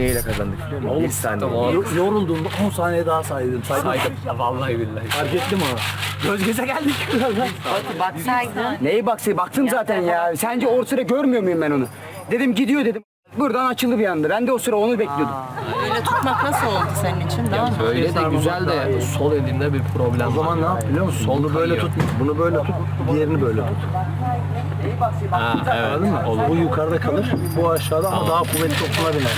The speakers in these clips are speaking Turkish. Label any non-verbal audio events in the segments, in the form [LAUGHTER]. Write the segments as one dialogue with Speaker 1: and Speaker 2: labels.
Speaker 1: saniyeyle kazandık biliyor musun? Bir saniye.
Speaker 2: Yo- Yorulduğumda 10 saniye daha saydım. Saydım.
Speaker 3: Saydım. Ya vallahi billahi.
Speaker 2: Fark ettim ama. Göz göze geldik.
Speaker 4: Baksaydın.
Speaker 1: Neyi baksın? Baktım zaten ya. Sence o sıra görmüyor muyum ben onu? Dedim gidiyor dedim. Buradan açıldı bir anda. Ben de o sıra onu bekliyordum.
Speaker 4: Öyle tutmak nasıl oldu senin için? Daha mı?
Speaker 3: Öyle de güzel de sol elinde bir problem
Speaker 2: O zaman ne yap biliyor musun?
Speaker 3: Sol
Speaker 2: Bunu böyle tut. Bunu böyle tut. Diğerini böyle tut.
Speaker 3: Ha evet.
Speaker 2: Anladın mı?
Speaker 3: Olur.
Speaker 2: Bu yukarıda kalır. Bu aşağıda ama daha kuvvetli dokunabilir.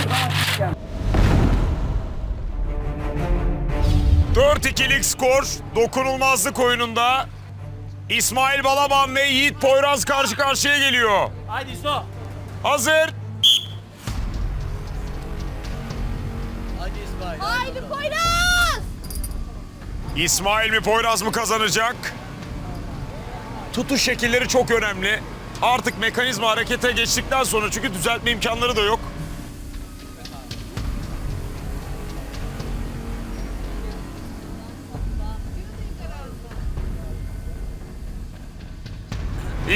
Speaker 5: 4-2'lik skor dokunulmazlık oyununda İsmail Balaban ve Yiğit Poyraz karşı karşıya geliyor.
Speaker 3: Haydi so.
Speaker 5: Hazır.
Speaker 6: Haydi Poyraz!
Speaker 5: İsmail mi Poyraz mı kazanacak? Tutuş şekilleri çok önemli. Artık mekanizma harekete geçtikten sonra çünkü düzeltme imkanları da yok.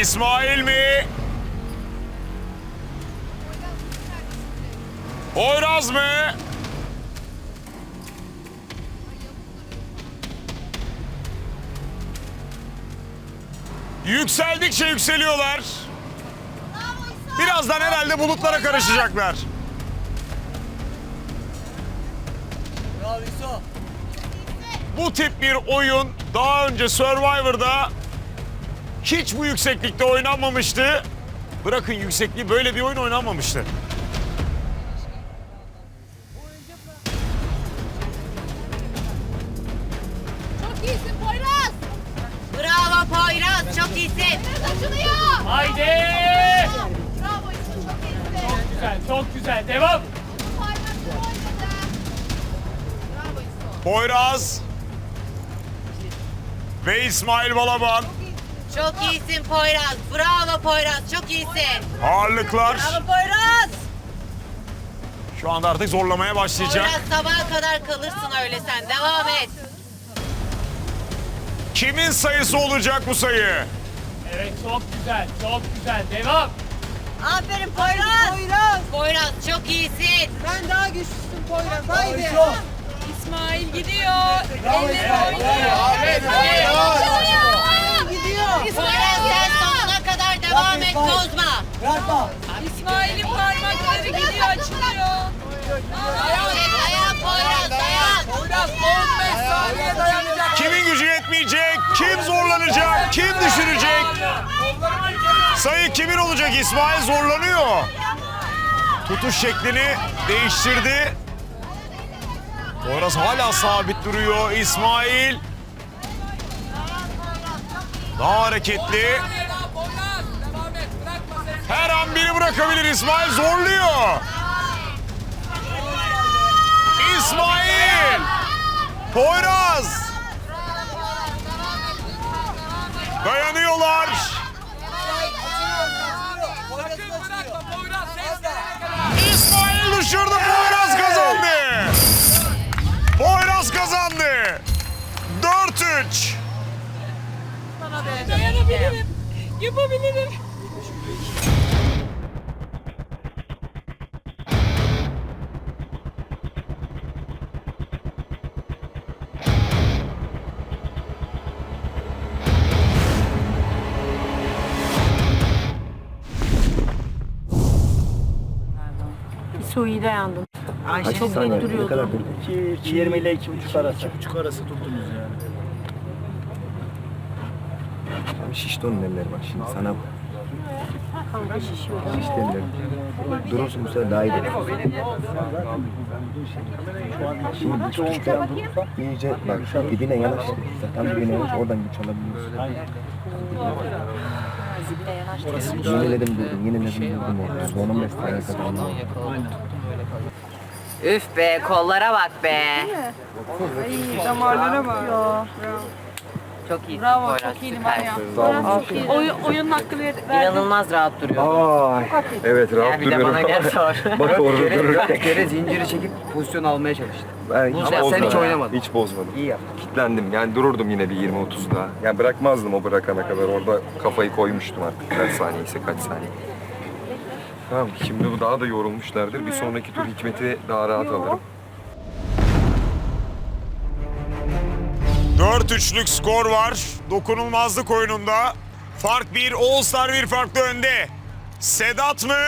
Speaker 5: İsmail mi? Poyraz mı? Yükseldikçe yükseliyorlar. Birazdan herhalde bulutlara karışacaklar. Bu tip bir oyun daha önce Survivor'da hiç bu yükseklikte oynanmamıştı. Bırakın yüksekliği böyle bir oyun oynanmamıştı.
Speaker 6: Çok iyisin Poyraz!
Speaker 4: Bravo Poyraz çok iyisin.
Speaker 6: Açılıyor!
Speaker 3: Haydi.
Speaker 6: Bravo İso çok iyisin.
Speaker 3: Güzel, çok güzel. Devam.
Speaker 6: Poyraz çok oynadı. Bravo İso.
Speaker 5: Poyraz ve İsmail Balaban
Speaker 4: Çok iyisin Poyraz. Bravo Poyraz çok iyisin.
Speaker 5: ağırlıklar
Speaker 4: Bravo Poyraz.
Speaker 5: şu anda artık zorlamaya başlayacak.
Speaker 4: Poyraz sabaha kadar kalırsın öyle sen. Devam et.
Speaker 5: Kimin sayısı olacak bu sayı?
Speaker 3: Evet çok güzel, çok güzel. Devam.
Speaker 4: Aferin Poyraz. Poyraz. Poyraz çok iyisin.
Speaker 7: Sen daha güçlüsün Poyraz. Haydi.
Speaker 4: İsmail gidiyor. Elleri oynuyor.
Speaker 3: Evet,
Speaker 7: Gidiyor.
Speaker 4: Poyraz sen sonuna kadar devam et bozma.
Speaker 7: Bırakma.
Speaker 4: İsmail'in parmakları gidiyor açılıyor. Dayan, dayan Poyraz dayan.
Speaker 7: Poyraz 15 saniye dayanacak.
Speaker 5: Kimin gücü yetmeyecek? Kim zorlanacak? Kim düşürecek? Sayı kimin olacak? İsmail zorlanıyor. Tutuş şeklini değiştirdi. Poyraz hala sabit duruyor. İsmail daha hareketli. Her an biri bırakabilir. İsmail zorluyor. İsmail! Poyraz! Dayanıyorlar. İsmail düşürdü. Poyraz kazandı. Poyraz kazandı. 4-3.
Speaker 4: Dayanabilirim. Yapabilirim.
Speaker 7: Suyu dayandım. Ayşe çok net
Speaker 1: Ne
Speaker 7: duruyordu.
Speaker 1: durdu?
Speaker 2: 20 ile 2,5 arası. 2,5 arası tuttunuz yani.
Speaker 1: Şişti onun elleri bak şimdi sana
Speaker 7: Kanka şişiyor.
Speaker 1: şişti elleri. Durursun bu sefer daha iyi gelir. Şimdi bu tutuşta iyice bak dibine yanaş. Tam dibine yanaş oradan güç alabiliyorsun. Yeniledim durdum, yeniledim durdum orada. Son 15 saniye kazandım.
Speaker 4: Üf be kollara bak be.
Speaker 7: Damarlara bak.
Speaker 4: Çok iyi.
Speaker 7: Bravo
Speaker 4: Poyraz,
Speaker 7: çok iyiydi
Speaker 4: süper.
Speaker 7: var ya. Oy, oyunun hakkını ver.
Speaker 4: İnanılmaz rahat duruyor.
Speaker 1: Ay, evet rahat
Speaker 4: Ya bir de bana gel sor. [LAUGHS]
Speaker 1: Bak orada
Speaker 8: Kere,
Speaker 1: dururken.
Speaker 8: bir kere zinciri çekip pozisyon almaya çalıştı.
Speaker 1: Ben hiç
Speaker 8: Ama sen
Speaker 1: bozmadım.
Speaker 8: hiç oynamadın.
Speaker 1: Hiç bozmadım.
Speaker 8: İyi yaptın.
Speaker 1: Kitlendim yani dururdum yine bir 20-30 daha. Yani bırakmazdım o bırakana kadar. Orada kafayı koymuştum artık. Kaç saniye ise kaç saniye.
Speaker 9: Tamam şimdi bu daha da yorulmuşlardır. Bir sonraki tur Hikmet'i daha rahat alırım.
Speaker 5: 4-3'lük skor var. Dokunulmazlık oyununda. Fark bir, All Star bir farklı önde. Sedat mı?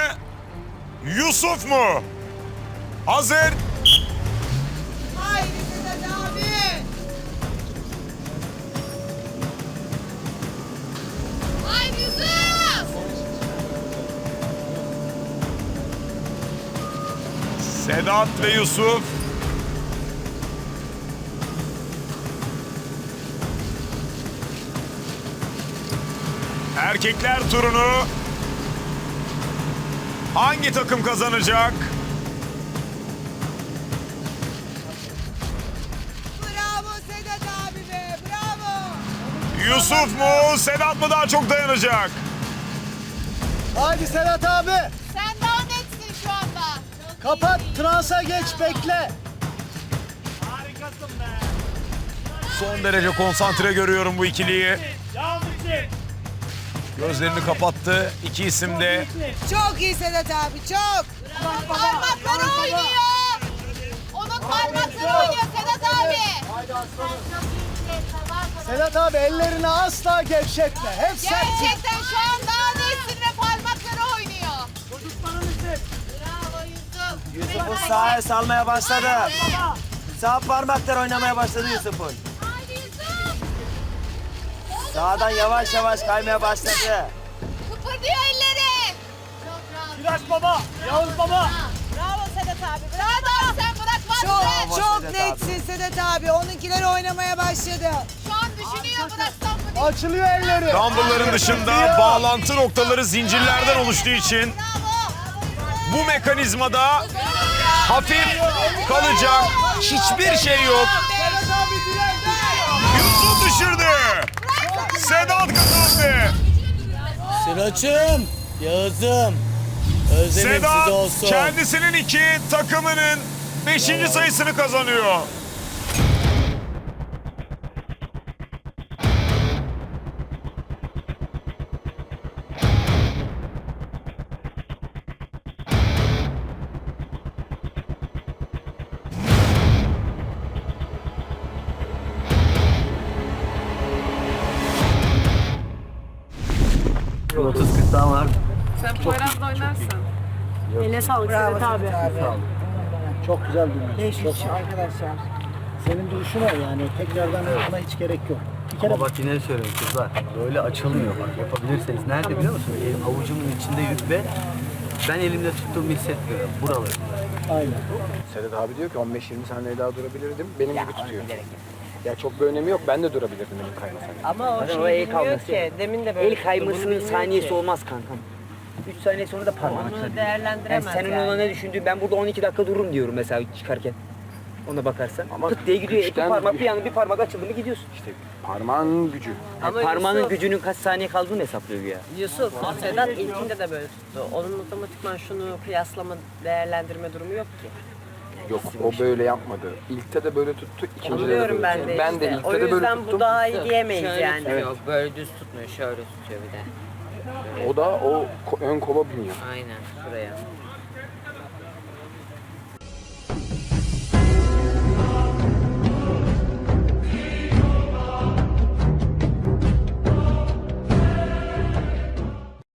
Speaker 5: Yusuf mu? Hazır.
Speaker 6: Haydi Sedat abi. Haydi Yusuf.
Speaker 5: Sedat ve Yusuf. Erkekler turunu hangi takım kazanacak?
Speaker 6: Bravo Sedat abi be. Bravo.
Speaker 5: Yusuf mu, Sedat mı daha çok dayanacak?
Speaker 2: Haydi Serhat abi.
Speaker 6: Sen daha netsin şu anda.
Speaker 2: Kapat. Transa geç bekle.
Speaker 5: Son derece konsantre görüyorum bu ikiliyi. Gözlerini kapattı. İki isim de
Speaker 6: Çok iyi Sedat abi çok. Parmakları oynuyor. Onun parmakları oynuyor Sedat abi.
Speaker 2: Sedat abi ellerini asla gevşetme. Hep sertsin.
Speaker 6: Gerçekten şu an daha netsin ve parmakları oynuyor. Bravo Yusuf.
Speaker 10: Yusuf'un sağa salmaya başladı. Sağ parmaklar oynamaya başladı Yusuf'un. Sağdan yavaş yavaş kaymaya başladı.
Speaker 6: Kıpırdıyor elleri. Çok rahat.
Speaker 3: Baba. Yavuz baba.
Speaker 6: Bravo Sedat abi. Bravo. sen bırakmazsın.
Speaker 10: Çok çok netsin
Speaker 6: Sedat abi. Onunkiler oynamaya başladı. Şu an düşünüyor bıraksam mı diye.
Speaker 2: Açılıyor elleri.
Speaker 5: dumbbellların dışında bağlantı noktaları zincirlerden oluştuğu için
Speaker 6: Bravo.
Speaker 5: bu mekanizmada hafif kalacak hiçbir şey yok.
Speaker 2: Sedat abi.
Speaker 5: Yusuf düşürdü. Sedat kazandı.
Speaker 10: Sıraçım, Yağız'ım. Özlemim
Speaker 5: Sedat kendisinin iki takımının beşinci sayısını kazanıyor.
Speaker 7: Sen Poyraz'la oynarsın. Eline sağlık Sedat abi.
Speaker 2: Çok güzel durmuş. Çok arkadaşlar. Senin duruşuna yani tekrardan buna hiç gerek yok. Bir kere
Speaker 8: Ama bak yine söylüyorum kızlar. Böyle açılmıyor bak yapabilirseniz. Nerede biliyor musun? Elim avucumun içinde yük ve ben elimde tuttuğumu hissetmiyorum. Buraları.
Speaker 2: aynen.
Speaker 11: Sedat abi diyor ki 15-20 saniye daha durabilirdim. Benim gibi tutuyor. Ya çok bir önemi yok. Ben de durabilirdim benim kaymasam.
Speaker 10: Ama o
Speaker 1: Zaten
Speaker 10: şey
Speaker 1: el
Speaker 10: bilmiyor ki. Demin de böyle.
Speaker 1: El kaymasının saniyesi olmaz kankam. 3 saniye sonra da parmağını
Speaker 10: Onu değerlendiremez
Speaker 1: Yani senin
Speaker 10: yani.
Speaker 1: ona ne düşündüğün, ben burada 12 dakika dururum diyorum mesela çıkarken. Ona bakarsan.
Speaker 11: Ama
Speaker 1: Pıt diye gidiyor. İki
Speaker 11: güçten-
Speaker 1: parmak bir yana bir parmak açıldı mı gidiyorsun.
Speaker 11: İşte parmağın gücü.
Speaker 10: Ama
Speaker 1: Parmağının
Speaker 10: Yusuf,
Speaker 1: gücünün kaç saniye kaldığını hesaplıyor ya.
Speaker 10: Yusuf, Sedat ilkinde de böyle tuttu. Onun otomatikman şunu kıyaslama, değerlendirme durumu yok ki.
Speaker 11: Yok o böyle yapmadı. İlkte de böyle tuttu. ikincide de
Speaker 10: Anlıyorum
Speaker 11: böyle
Speaker 10: ben
Speaker 11: tuttu.
Speaker 10: de
Speaker 11: Ben de
Speaker 10: işte.
Speaker 11: ilkte
Speaker 10: O
Speaker 11: de böyle
Speaker 10: yüzden
Speaker 11: tuttum.
Speaker 10: bu daha iyi diyemeyiz yani.
Speaker 11: Evet.
Speaker 10: Böyle düz tutmuyor, şöyle tutuyor bir de.
Speaker 11: O da o ko- ön kova biniyor.
Speaker 10: Aynen, şuraya.